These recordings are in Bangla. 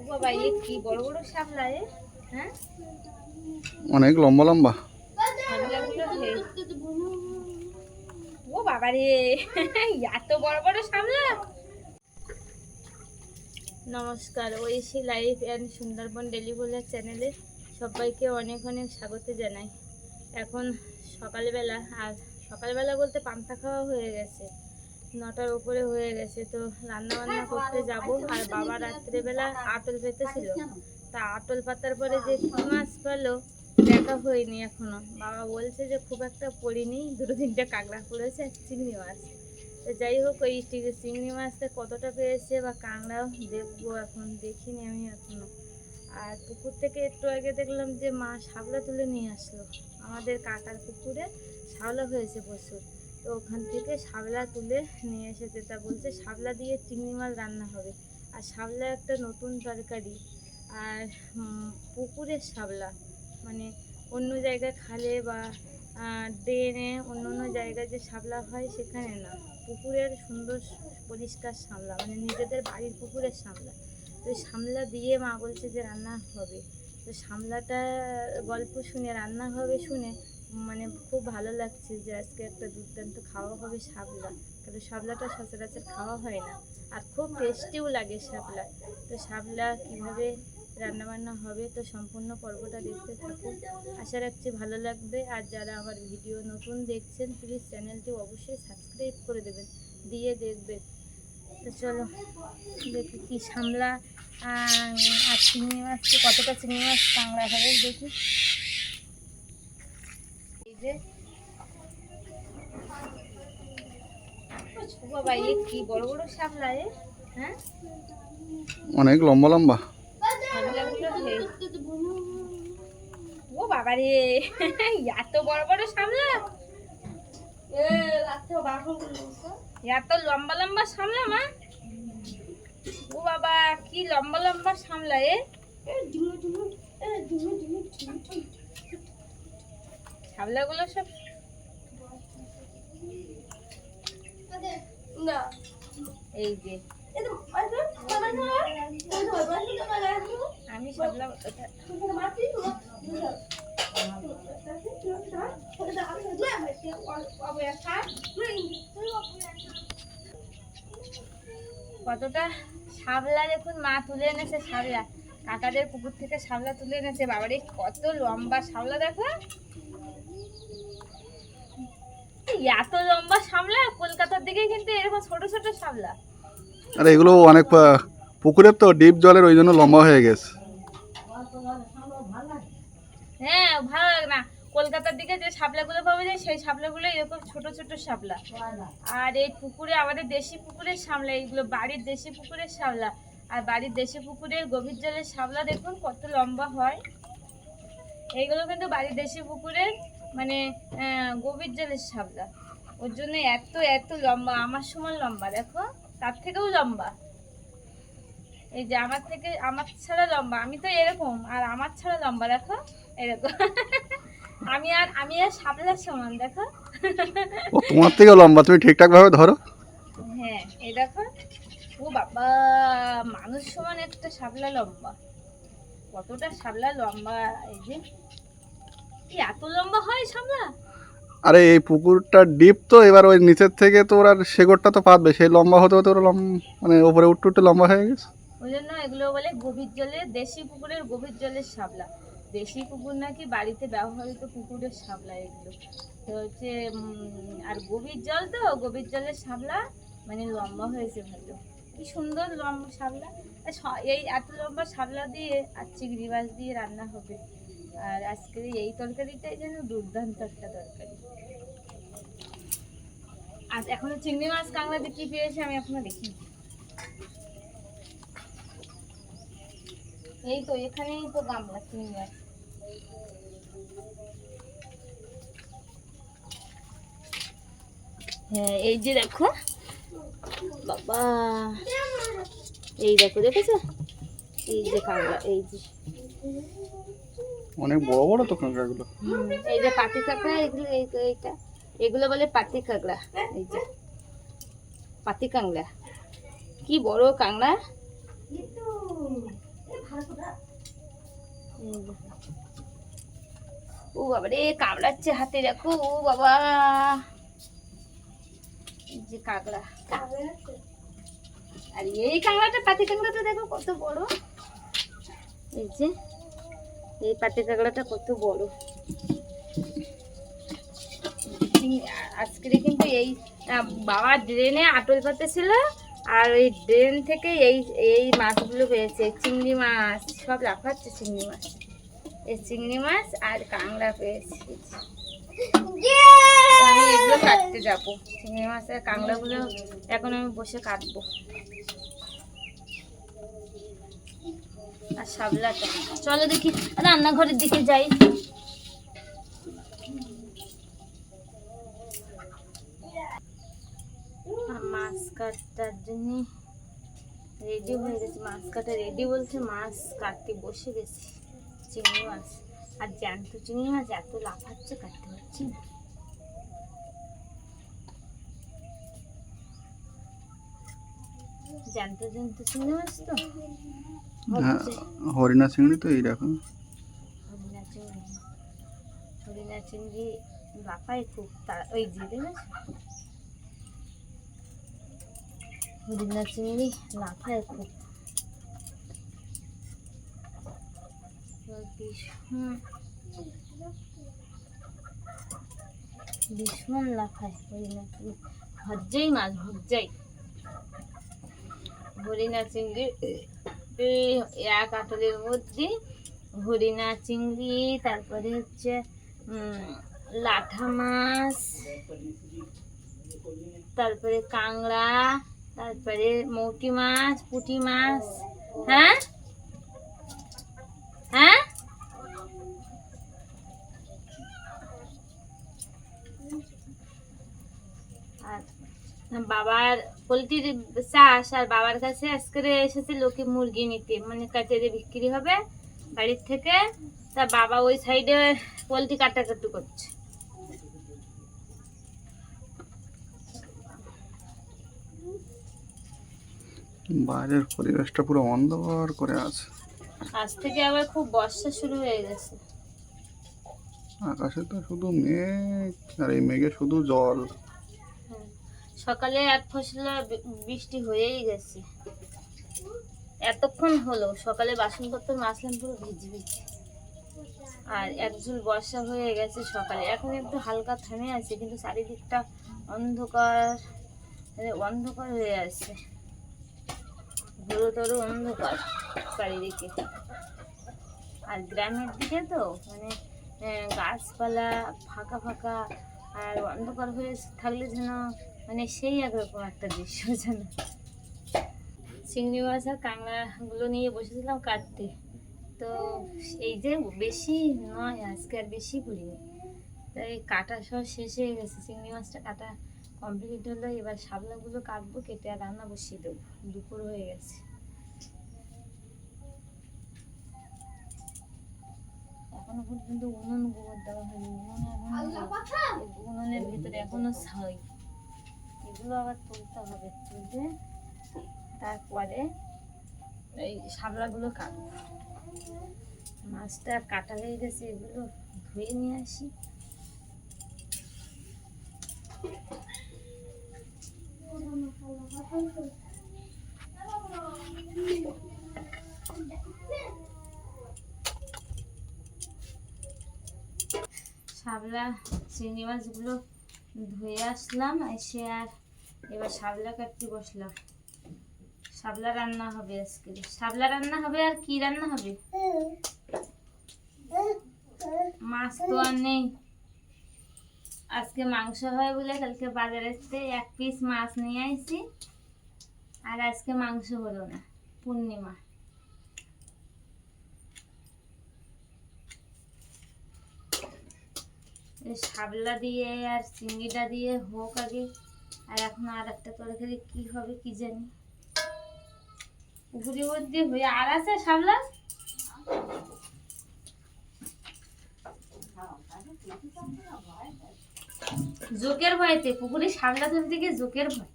ও বাবা এ কি? বড় বড় শাপলা এ হ্যাঁ? অনেক লম্বা লম্বা। ও বাবা রে এত বড় বড় শাপলা নমস্কার Aishi life and Sundarban daily বলার চ্যানেলে সবাইকে অনেক অনেক স্বাগত জানাই। এখন সকালবেলা আর সকালবেলা বলতে পান্তা খাওয়া হয়ে গেছে। নটার উপরে হয়ে গেছে, তো রান্না বান্না করতে যাব। আর বাবা রাত্রেবেলা আটল পেতেছিল। তা আটল পাতার পরে যে কি মাছ পেল, দেখা হয়নি এখনও। বাবা বলছে যে, খুব একটা পড়িনি, দুটো তিনটে কাঁকড়া পড়েছে, আর চিংড়ি মাছ। তো যাই হোক, ওই চিংড়ি মাছটা কতটা পেয়েছে বা কাঁকড়াও দেখব এখন, দেখিনি আমি এখনও। আর পুকুর থেকে একটু আগে দেখলাম যে, মা শাপলা তুলে নিয়ে আসলো। আমাদের কাকার পুকুরে শাপলা হয়েছে প্রচুর। তো ওখান থেকে শাপলা তুলে নিয়ে এসেছে তা বলছে, শাপলা দিয়ে চিংড়ি মাছ রান্না হবে। আর শাপলা একটা নতুন তরকারি। আর পুকুরের শাপলা। মানে অন্য জায়গায় খালে বা ড্রেনে অন্য অন্য জায়গায় যে শাপলা হয় সেখানে না। পুকুরের সুন্দর পরিষ্কার শামলা মানে নিজেদের বাড়ির পুকুরের শামলা তো শামলা দিয়ে মা বলছে যে রান্না হবে। তো শামলাটা গল্প শুনে, রান্না হবে শুনে মানে খুব ভালো লাগছে যে আজকে একটা দুর্দান্ত খাওয়া হবে শাপলা। কারণ শাপলাটা সচরাচর খাওয়া হয় না। আর খুব টেস্টিও লাগে শাপলা। তো শাপলা কীভাবে রান্নাবান্না হবে তো সম্পূর্ণ পর্বটা দেখতে থাকুন। আশা রাখছি ভালো লাগবে। আর যারা আমার ভিডিও নতুন দেখছেন প্লিজ চ্যানেলটি অবশ্যই সাবস্ক্রাইব করে দেবেন। দিয়ে দেখবেন। তো চলো, দেখি কি সামলা আর চিংড়ি মাছ, কতটা চিংড়ি মাছ কাংড়া হবে দেখি এই যে ও বাবা এ কি? বড় বড় শাপলা এ? হ্যাঁ? অনেক লম্বা লম্বা। ও বাবা রে এত বড় বড় সামলা এত লম্বা লম্বা সামলা মা? ও বাবা কি লম্বা লম্বা সামলা এ? সামলাগুলো সব এই যে। আমি সামলা কতটা শাপলা দেখুন মা তুলে এনেছে শাপলা কাকাদের পুকুর থেকে শাপলা তুলে এনেছে। বাবারে কত লম্বা শাপলা দেখো। এত লম্বা শাপলা কলকাতার দিকে কিন্তু এরকম ছোট ছোট শাপলা আর এগুলো অনেক আহ, পুকুরের তো ডিপ জলের ওই জন্য লম্বা হয়ে গেছে। হ্যাঁ ভালো লাগে না। কলকাতার দিকে যে শাপলাগুলো পাওয়া যায় সেই শাপলাগুলো এরকম ছোট ছোট শাপলা আর এই পুকুরে আমাদের দেশি পুকুরের শাপলা এইগুলো বাড়ির দেশি পুকুরের শাপলা আর বাড়ির দেশি পুকুরের গভীর জলের শাপলা দেখুন কত লম্বা হয়। এইগুলো কিন্তু বাড়ির দেশি পুকুরের মানে গভীর জলের শাপলা ওর জন্য এত এত লম্বা আমার সমান লম্বা দেখো। তার থেকেও লম্বা। এই যে আমার থেকে আমার ছাড়া লম্বা। আমি তো এরকম আর আমার ছাড়া লম্বা দেখো। এরকম। আমি আর আমি আর শাপলার সমান দেখো। ও তোমার থেকেও লম্বা। তুমি ঠিকঠাক ভাবে ধরো। হ্যাঁ এই দেখো। ও বাবা মানুষ সমান একটা শাপলা লম্বা। কতটা শাপলা লম্বা এই যে। কি এত লম্বা হয় শাপলা আরে এই পুকুরটা ডিপ তো এবার ওই নিচের থেকে তো ওর আর শেকড়টা তো পাতবে সেই লম্বা হতে হতে ওরা মানে ওপরে উঠতে উঠতে লম্বা হয়ে গেছে। ওই জন্য এগুলো বলে গভীর জলের দেশি পুকুরের গভীর জলের শাপলা দেশি পুকুর নাকি বাড়িতে ব্যবহৃত পুকুরের শাপলা এগুলো। তো হচ্ছে আর গভীর জল তো গভীর জলের শাপলা মানে লম্বা হয়েছে ভালো। কি সুন্দর লম্বা শাপলা এই এত লম্বা শাপলা দিয়ে আর চিংড়ি মাছ দিয়ে রান্না হবে। আর আজকের এই তরকারিটাই যেন দুর্দান্ত একটা তরকারি। আর এখনও চিংড়ি মাছ কাঁকড়াতে কি পেয়েছে আমি এখনও দেখিনি। এই তো, এখানেই তো গামলা চিংড়ি মাছ। হ্যাঁ এই যে দেখো। বাবা, এই দেখো, দেখেছ? এই যে কাঁকড়া, এই যে। অনেক বড় বড় তো কাঁকড়াগুলো এই যে পাতি কাঁকড়া, এগুলো, এই, এইটা। এগুলো বলে পাতি কাঁকড়া, এই যে। পাতি কাঁকড়া। কি বড় কাঁকড়া? ও বাবা রে, কামড়াচ্ছে হাতে, দেখো। ও বাবা। যে কাঁকড়া। আর এই কাঁকড়াটা পাতি কাঁকড়াটা দেখো কত বড়। এই যে। এই পাতি কাঁকড়াটা কত বড়। আজকে কিন্তু এই বাবা ড্রেনে আটল পাতেছিল আর ওই ড্রেন থেকে এই এই মাছগুলো পেয়েছে, চিংড়ি মাছ, সব লাফাচ্ছে চিংড়ি মাছ। এই চিংড়ি মাছ আর কাঁকড়া পেয়েছি। এগুলো কাটতে যাব, চিংড়ি মাছ আর কাঁকড়াগুলো এখন আমি বসে কাটবো। আর শাবলাটা চলো দেখি রান্নাঘরের দিকে যাই। মাছ কাটার জন্য রেডি হয়ে গেছে। মাছ কাটা রেডি বলছে মাছ কাটতে বসে গেছি। চিংড়ি মাছ আর জ্যান্ত চিংড়ি মাছ এত লাফাচ্ছে, কাটতে পারছি না। জ্যান্ত জ্যান্ত চিংড়ি মাছ তো? হ্যাঁ হরিণা চিংড়ি তো এইরকম। হরিণা চিংড়ি হরিণা চিংড়ি লাফায় খুব তারা ওই হরিণা চিংড়ি লাফায় খুব। ভীষণ ভীষণ লাফায় হরিণা চিংড়ি ভজ্জাই মাছ ভজ্জাই হরিণা চিংড়ি এই এক আটলের মধ্যে হরিণা চিংড়ি তারপরে হচ্ছে উম, লাঠা মাছ তারপরে কাংড়া তারপরে মৌটি মাছ পুঁটি মাছ হ্যাঁ হ্যাঁ আর বাবার পোলট্রির চাষ আর বাবার কাছে আজকে এসেছে লোকে মুরগি নিতে। মানে কাটিয়ে বিক্রি হবে বাড়ির থেকে। তা বাবা ওই সাইডে পোলট্রি কাটাকাটি করছে। বাইরের পরিবেশটা পুরো অন্ধকার করে আছে। আজ থেকে আবার খুব বর্ষা শুরু হয়ে গেছে। আকাশে তো শুধু মেঘ আর এই মেঘে শুধু জল। সকালে এক ফসলা বৃষ্টি হয়েই গেছে। এতক্ষণ হলো, সকালে বাসনপত্র মাছলাম পুরো ভিজে ভিজে। আর একঝুল বর্ষা হয়ে গেছে সকালে। এখন একটু হালকা থেমে আছে, কিন্তু চারিদিকটা অন্ধকার মানে অন্ধকার হয়ে আছে। গুরুতর অন্ধকার চারিদিকে। আর গ্রামের দিকে তো মানে গাছপালা ফাঁকা ফাঁকা, আর অন্ধকার হয়ে থাকলে যেন মানে সেই একরকম একটা দৃশ্য যেন চিংড়ি মাছ আর কাঁকড়াগুলো নিয়ে বসেছিলাম কাটতে। তো এই যে বেশি নয় আজকে আর বেশি করিনি। তাই কাটা সব শেষ হয়ে গেছে। চিংড়ি মাছটা কাটা কমপ্লিট হলো এবার শাপলাগুলো কাটবো কেটে আর রান্না বসিয়ে দেবো। দুপুর হয়ে গেছে। এখনও পর্যন্ত উনুন গোবর দেওয়া হয়নি। উনুনে উনুনের ভিতরে এখনও ছাই। এগুলো আবার তুলতে হবে তুলতে। তারপরে এই শাপলাগুলো কাটবো। মাছটা কাটা হয়ে গেছে, এগুলো ধুয়ে নিয়ে আসি। শাপলা চিংড়ি মাছগুলো ধুয়ে আসলাম, এসে আর এবার শাপলা কাটতে বসলাম। শাপলা রান্না হবে আজকে। শাপলা রান্না হবে আর কি রান্না হবে? মাছ তো আর নেই। আজকে মাংস হয় বলে কালকে বাজারে থেকে এক পিস মাছ নিয়ে আইছি। আর আজকে মাংস হলো না, পূর্ণিমা। শাবলা দিয়ে আর চিংড়িটা দিয়ে হোক আগে। আর এখন আর একটা তরকারি কি হবে কি জানি। পুকুরি মধ্যে হয়ে আর আছে শাবলা জোকের ভয়তে, পুকুরে শাবলা তুলতে গিয়ে জোকের ভয়।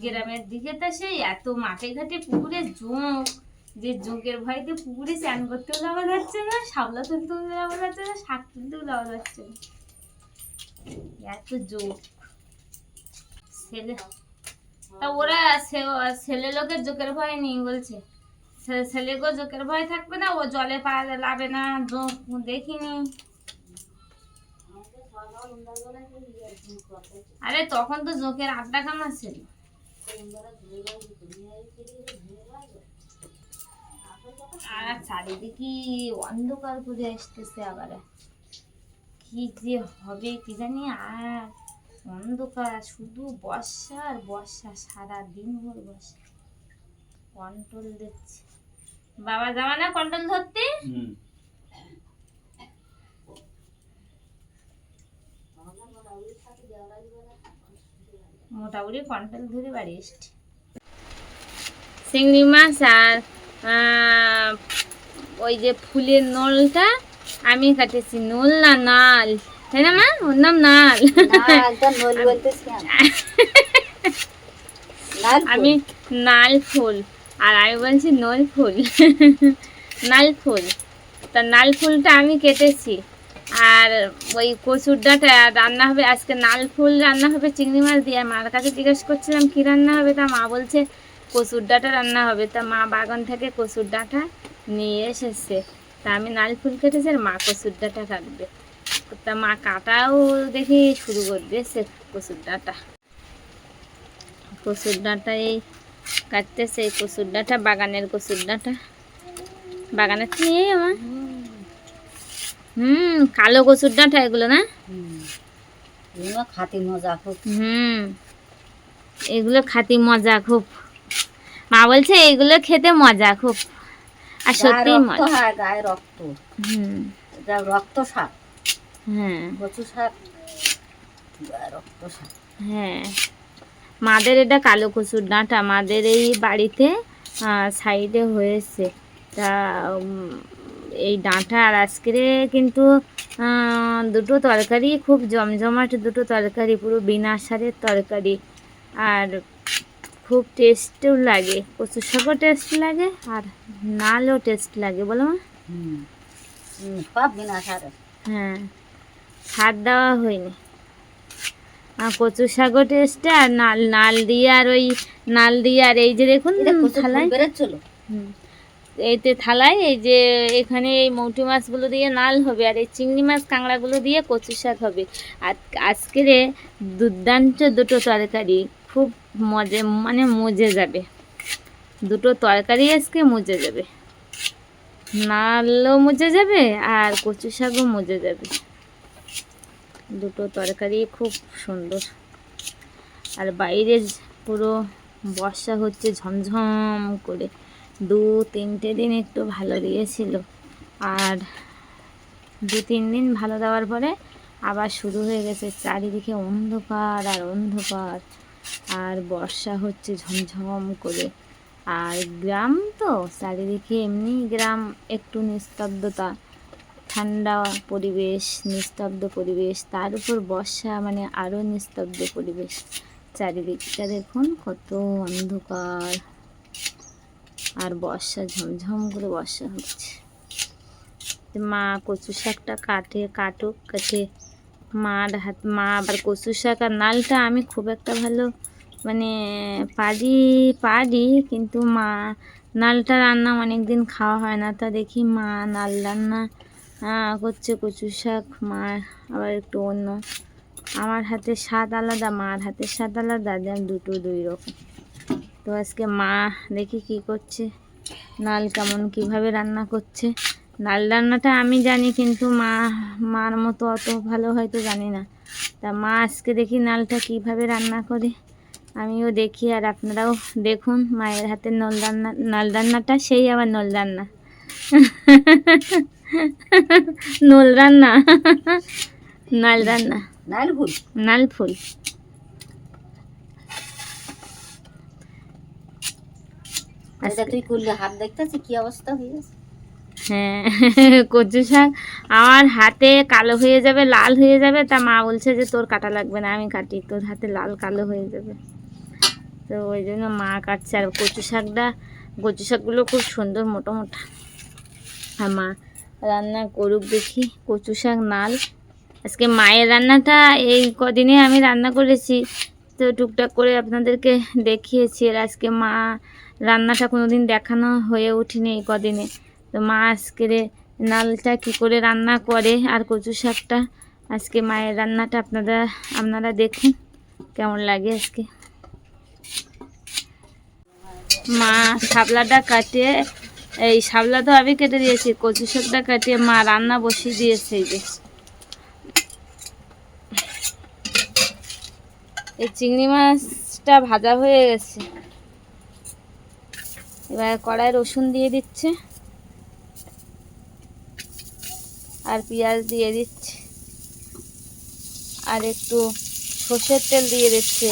গ্রামের দিকে তো সেই এত মাঠে ঘাটে পুকুরে জোঁক। যে জোঁকের ভয়তে পুকুরে স্নান করতেও যাওয়া যাচ্ছে না শাবলা তুলতেও যাওয়া যাচ্ছে না, শাক তুলতেও যাওয়া যাচ্ছে না। এত জোক। ছেলে। তা ওরা ছেলে লোকের জোকের ভয় নেই বলছে। ছে- ছেলেগো জোকের ভয় থাকবে না, ও জলে পা লাবে না, জোক দেখিনি। আরে তখন তো জোকের আড্ডা কামা ছিল আর চারিদিকে অন্ধকার করে আসতেছে আবার। কি যে হবে কি জানি আর অন্ধকার শুধু বর্ষা আর বর্ষা সারা দিন ভোর বর্ষা। কন্ট্রোল দিচ্ছে। বাবা যাওয়া না কন্ট্রোল ধরতে? মোটামুটি কন্ট্রোল ধরে বাড়ি এসছে। চিংড়ি মাছ আর ওই যে ফুলের নলটা আমি কাটেছি নল না নাল। তাই না মা? ওর নাম নাল। আমি নাল ফুল আর আমি বলছি নল ফুল। নাল ফুল। তা নাল ফুলটা আমি কেটেছি। আর ওই কচুর ডাঁটা রান্না হবে, আজকে নাল ফুল রান্না হবে, চিংড়ি মাছ দিয়ে। মার কাছে জিজ্ঞেস করছিলাম, কী রান্না হবে? তা মা বলছে কচুর ডাঁটা রান্না হবে। তা মা বাগান থেকে কচুর ডাঁটা নিয়ে এসেছে। তা আমি নাল ফুল কেটেছি আর মা কচুর ডাঁটা কাটবে। তা মা কাটাও দেখি শুরু করে দিয়েছে কচুর ডাঁটা কচুর ডাঁটা এই কাটতেছে, এই কচুর ডাঁটা বাগানের কচুর ডাঁটা বাগানের নিয়ে আমার? হুম কালো কচুর ডাঁটা এগুলো না? খাতে মজা খুব। হুম এগুলো খাতি মজা খুব। মা বলছে এগুলো খেতে মজা খুব। আর সত্যি মজা। হয় গায়ে রক্ত। হুম। রক্ত শাক হ্যাঁ। কচু শাক রক্ত শাক হ্যাঁ। মাদের এটা কালো কচুর ডাঁটা। মাদের এই বাড়িতে সাইডে হয়েছে। তা এই ডাঁটা আর আজকে কিন্তু দুটো তরকারি খুব জমজমাট দুটো তরকারি পুরো বিনা সারের তরকারি। আর খুব টেস্টও লাগে কচু শাকও টেস্ট লাগে আর নালও টেস্ট লাগে বলো মা। হ্যাঁ সার দেওয়া হয়নি। আর কচু শাকও টেস্টে আর নাল নাল দিয়ে আর ওই নাল দিয়ে আর এই যে দেখুন থালায়। হুম। এইতে থালায় এই যে এখানে এই মৌটি মাছগুলো দিয়ে নাল হবে আর এই চিংড়ি মাছ কাঁকড়াগুলো দিয়ে কচু শাক হবে। আর আজকের দুর্দান্ত দুটো তরকারি, খুব মজে মানে মজে যাবে। দুটো তরকারি আজকে মজে যাবে। নালও মজে যাবে আর কচু শাকও মজে যাবে। দুটো তরকারি খুব সুন্দর। আর বাইরে পুরো বর্ষা হচ্ছে ঝমঝম করে। দু তিনটে দিন একটু ভালো দিয়েছিল। আর দু তিন দিন ভালো দেওয়ার পরে আবার শুরু হয়ে গেছে চারিদিকে অন্ধকার আর অন্ধকার। আর বর্ষা হচ্ছে ঝমঝম করে। আর গ্রাম তো, চারিদিকে এমনি গ্রাম একটু নিস্তব্ধতা। ঠান্ডা পরিবেশ, নিস্তব্ধ পরিবেশ, তার উপর বর্ষা মানে আরও নিস্তব্ধ পরিবেশ। চারিদিকটা দেখুন কত অন্ধকার। আর বর্ষা ঝমঝম করে বর্ষা হচ্ছে। মা কচু শাকটা কাটে, কাটুক, কাটে। মার হাত, মা আবার কচু শাক আর নালটা আমি খুব একটা ভালো মানে পারি পারি কিন্তু মা নালটা রান্না অনেক দিন খাওয়া হয় না। তা দেখি মা নাল রান্না করছে কচু শাক। মা আবার একটু অন্য। আমার হাতের স্বাদ আলাদা, মার হাতের স্বাদ আলাদা দুটো দুই রকম। তো আজকে মা দেখি কি করছে। নাল কেমন কীভাবে রান্না করছে। নাল রান্নাটা আমি জানি কিন্তু মা মার মতো অত ভালো হয়তো জানি না। তা মা আজকে দেখি নালটা কীভাবে রান্না করে। আমিও দেখি আর আপনারাও দেখুন মায়ের হাতের নল রান্না নাল রান্নাটা সেই আবার নল রান্না। নল রান্না নাল রান্না। নাল ফুল। নাল ফুল। এটা তুই করলে হাত দেখতেছি কি অবস্থা হয়ে গেছে? হ্যাঁ কচু শাক আমার হাতে কালো হয়ে যাবে লাল হয়ে যাবে তা মা বলছে যে তোর কাটা লাগবে না আমি কাটি তোর হাতে লাল কালো হয়ে যাবে। তো ওই জন্য মা কাটছে আর কচু শাকটা কচু শাকগুলো খুব সুন্দর মোটা মোটা আর মা রান্না করুক দেখি কচু শাক নাল। আজকে মায়ের রান্নাটা এই কদিনে আমি রান্না করেছি তো টুকটাক করে আপনাদেরকে দেখিয়েছি আর আজকে মা রান্নাটা কোনোদিন দেখানো হয়ে ওঠেনি এই কদিনে। তো মা আজকের নালটা কি করে রান্না করে আর কচু শাকটা? আজকে মায়ের রান্নাটা আপনারা আপনারা দেখুন কেমন লাগে আজকে। মা শাপলাটা কাটিয়ে, এই শাপলা তো আমি কেটে দিয়েছি, কচু শাকটা কাটিয়ে মা রান্না বসিয়ে দিয়েছে এই যে। এই চিংড়ি মাছটা ভাজা হয়ে গেছে। এবার কড়াই রসুন দিয়ে দিচ্ছে। আর পেঁয়াজ দিয়ে দিচ্ছে। আর একটু সর্ষের তেল দিয়ে দিচ্ছে।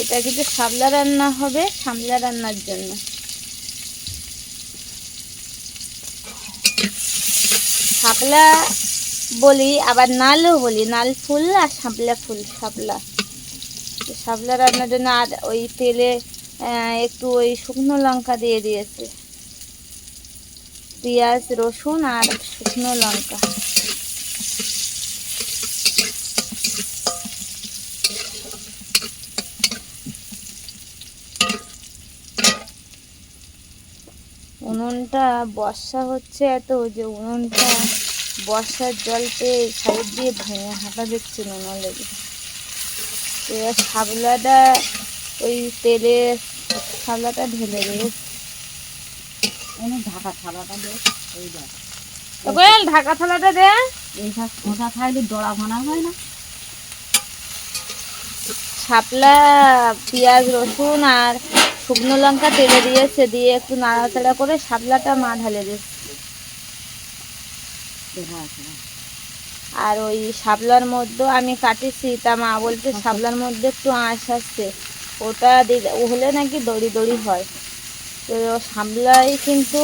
এটা কিন্তু সাবলা রান্না হবে সামলা রান্নার জন্য। শাপলা বলি, আবার নালও বলি। নাল ফুল আর শাপলা ফুল শাপলা শাপলা রান্নার জন্য আর ওই তেলে একটু ওই শুকনো লঙ্কা দিয়ে দিয়েছে। পেঁয়াজ, রসুন আর শুকনো লঙ্কা। উনুনটা, বর্ষা হচ্ছে এত যে উনুনটা বর্ষার জল পেয়ে সাইড দিয়ে ভেঙে হাঁটা দিচ্ছে নুন লেগে এবার শাপলাটা ওই তেলে শাপলাটা ঢেলে দিয়েছে ঢাকা থালাটা দে এই দেখ। ঢাকা থালাটা দে। এই খোসা থাকলে দড়া ভাঙা হয় না। শাপলা পেঁয়াজ রসুন আর শুকনো লঙ্কা তেলে দিয়েছে দিয়ে একটু নাড়াচাড়া করে শাপলাটা মা ঢালে দিয়েছে হ্যাঁ। আর ওই শাপলার মধ্যে আমি কাটেছি তা মা বলছে শাপলার মধ্যে একটু আঁশ আসছে। ওটা দিলে হলে নাকি দড়ি দড়ি হয়। তো সামলাই কিন্তু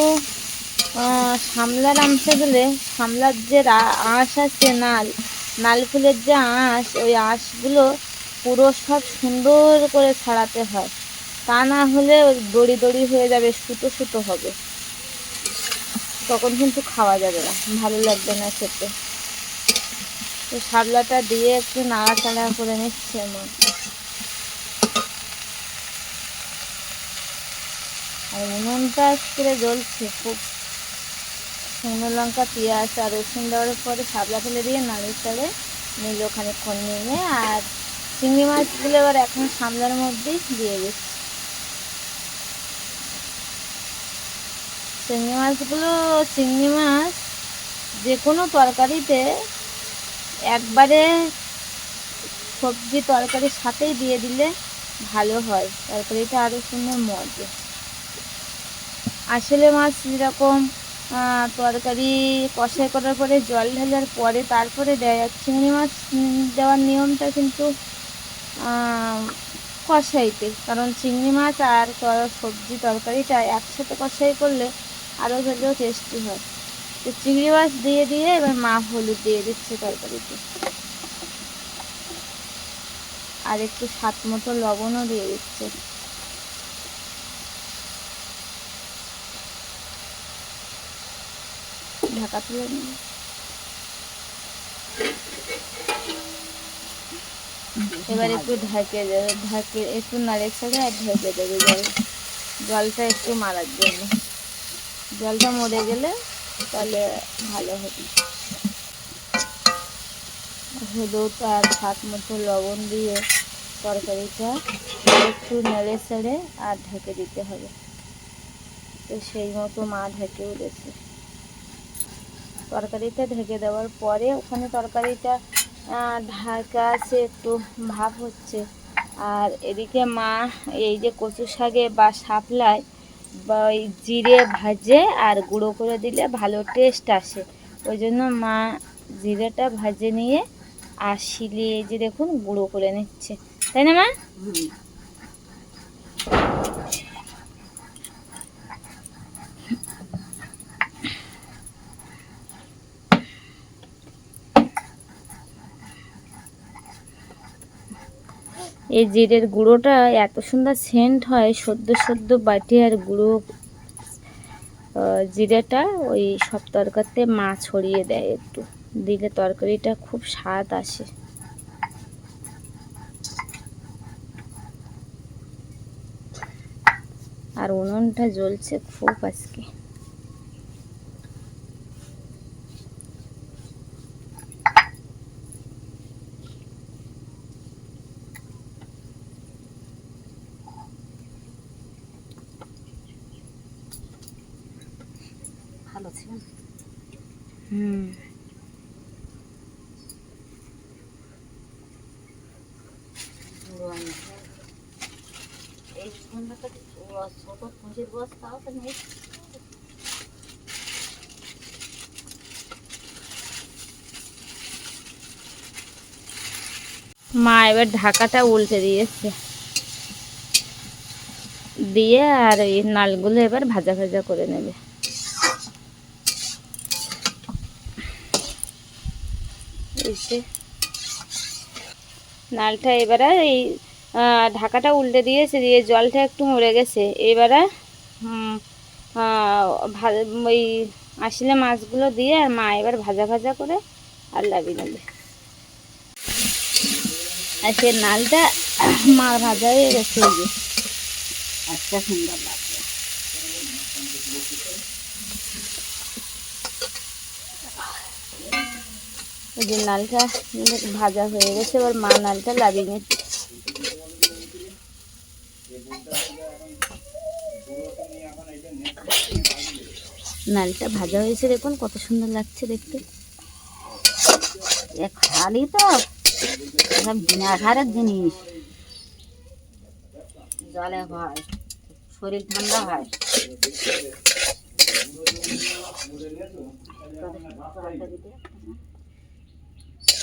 আহ, সামলা রাঁধতে গেলে সামলার যে আঁশ আছে নাল নাল ফুলের যে আঁশ ওই আঁশগুলো পুরো সব সুন্দর করে ছাড়াতে হয়। তা না হলে ওই দড়ি দড়ি হয়ে যাবে সুতো সুতো হবে। তখন কিন্তু খাওয়া যাবে না ভালো লাগবে না খেতে। তো শাপলাটা দিয়ে একটু নাড়াচাড়া করে নিচ্ছে মা আর উনুনটা করে জ্বলছে, খুব শুকনো লঙ্কা, পেঁয়াজ আর রসুন দেওয়ার পরে শাপলা ফেলে দিয়ে নাড়ি চাড়ে নিল খানিক্ষণ নিয়ে আর চিংড়ি মাছগুলো এবার এখন সামলার মধ্যেই দিয়ে দিচ্ছি। চিংড়ি মাছগুলো, চিংড়ি মাছ যে কোনো তরকারিতে একবারে সবজি তরকারির সাথেই দিয়ে দিলে ভালো হয়, তরকারিটা আরও সুন্দর মজে। আসলে মাছ যেরকম তরকারি কষাই করার পরে জল ঢালার পরে তারপরে দেয়। আর চিংড়ি মাছ দেওয়ার নিয়মটা কিন্তু কষাইতে। কারণ চিংড়ি মাছ আর সবজি তরকারিটা একসাথে কষাই করলে আরও ভালো টেস্টি হয়। তো চিংড়ি মাছ দিয়ে দিয়ে এবার মা হলুদ দিয়ে দিচ্ছে তরকারিতে। আর একটু স্বাদ মতো লবণও দিয়ে দিচ্ছে। ঢাকা তুলে নিন। এবার একটু ঢাকে দেবে ঢাকে, একটু নাড়ে ছাড়ে আর ঢেকে দেবে জল জলটা একটু মারার জন্য। জলটা মরে গেলে তাহলে ভালো হবে। হলুদ আর স্বাদ মতো লবণ দিয়ে তরকারিটা একটু নেড়ে ছেড়ে আর ঢেকে দিতে হবে। তো সেই মতো মা ঢেকে উঠেছে। তরকারিটা ঢেকে দেওয়ার পরে ওখানে তরকারিটা ঢাকা আছে একটু ভাব হচ্ছে। আর এদিকে মা এই যে কচু শাকে বা শাপলায় বা ওই জিরে ভাজে আর গুঁড়ো করে দিলে ভালো টেস্ট আসে। ওই জন্য মা জিরেটা ভাজে নিয়ে আর শিলিয়ে যে দেখুন গুঁড়ো করে নিচ্ছে। তাই না মা? এই জিরের গুঁড়োটা এত সুন্দর সেন্ট হয়, সদ্য সদ্য বাটি আর গুঁড়ো জিরেটা ওই সব তরকারিতে মা ছড়িয়ে দেয় একটু। দিলে তরকারিটা খুব স্বাদ আসে। আর উনুনটা জ্বলছে খুব আজকে। মা এবার ঢাকাটা উল্টে দিয়েছে। দিয়ে আর এই নালগুলো এবার ভাজা ভাজা করে নেবে। এই নালটা এবারে এই ঢাকাটা উল্টে দিয়েছে দিয়ে জলটা একটু মরে গেছে। এবারে ওই আসলে মাছগুলো দিয়ে আর মা এবার ভাজা ভাজা করে আর লাভিয়ে নেবে আর সে নালটা মা ভাজা হয়ে গেছে। আচ্ছা সুন্দর লাগবে যে নালটা ভাজা হয়ে গেছে, এবার মা নালটা লাগিয়ে নিচ্ছে। নালটা ভাজা হয়েছে, দেখুন কত সুন্দর লাগছে দেখতে। খালি তো বিনাঘারের জিনিস। জলে হয়, শরীর ঠান্ডা হয়।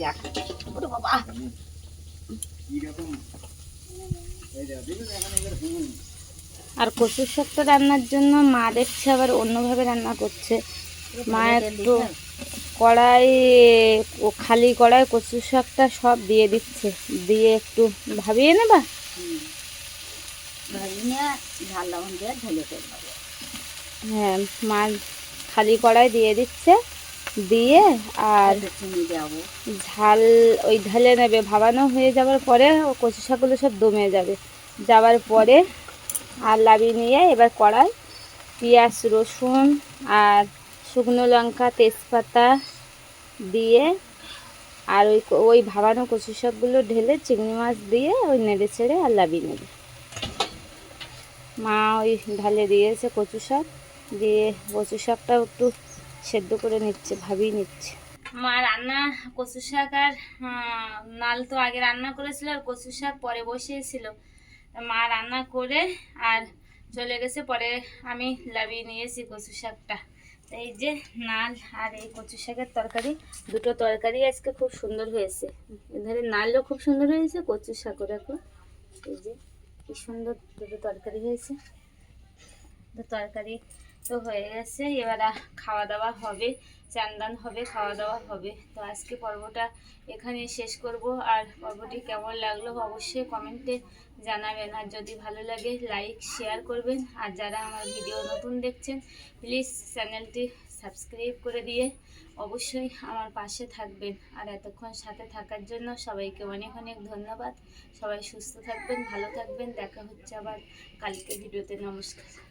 দেখ ওরে বাবা। আর কচুর শাকটা রান্নার জন্য মা দেখছে আবার অন্যভাবে রান্না করছে। মা একটু কড়াই ও খালি কড়াই কচুর শাকটা সব দিয়ে দিচ্ছে। দিয়ে একটু ভাবিয়ে নেবা? হ্যাঁ মা খালি কড়াই দিয়ে দিচ্ছে। দিয়ে আর ঝাল ওই ঢালে নেবে। ভাবানো হয়ে যাওয়ার পরে কচু শাকগুলো সব দমে যাবে। যাওয়ার পরে আর লাবিয়ে নিয়ে এবার কড়াই পেঁয়াজ রসুন আর শুকনো লঙ্কা তেজপাতা দিয়ে আর ওই ওই ভাবানো কচু শাকগুলো ঢেলে চিংড়ি মাছ দিয়ে ওই নেড়ে ছেড়ে আর লাবিয়ে নেবে। মা ওই ঢালে দিয়েছে কচু শাক। দিয়ে কচু শাকটাও একটু সেদ্ধ করে নিচ্ছে, ভাবিয়ে নিচ্ছে। মা রান্না কচু শাক আর নাল তো আগে রান্না করেছিল আর কচু শাক পরে বসিয়েছিল। মা রান্না করে আর চলে গেছে, পরে আমি লাভিয়ে নিয়েছি কচু শাকটা। এই যে নাল আর এই কচু শাকের তরকারি, দুটো তরকারি আজকে খুব সুন্দর হয়েছে। এধারে নালও খুব সুন্দর হয়েছে কচু শাকও দেখো। এই যে কি সুন্দর দুটো তরকারি হয়েছে। তরকারি তো হয়ে গেছে। এবার খাওয়া দাওয়া হবে, চান্দান হবে খাওয়া দাওয়া হবে। তো আজকে পর্বটা এখানে শেষ করব। আর পর্বটি কেমন লাগল অবশ্যই কমেন্টে জানাবেন। আর যদি ভালো লাগে লাইক শেয়ার করবেন। আর যারা আমার ভিডিও নতুন দেখছেন প্লিজ চ্যানেলটি সাবস্ক্রাইব করে দিয়ে অবশ্যই আমার পাশে থাকবেন। আর এতক্ষণ সাথে থাকার জন্য সবাইকে অনেক অনেক ধন্যবাদ। সবাই সুস্থ থাকবেন, ভালো থাকবেন। দেখা হচ্ছে আবার কালকে ভিডিওতে নমস্কার।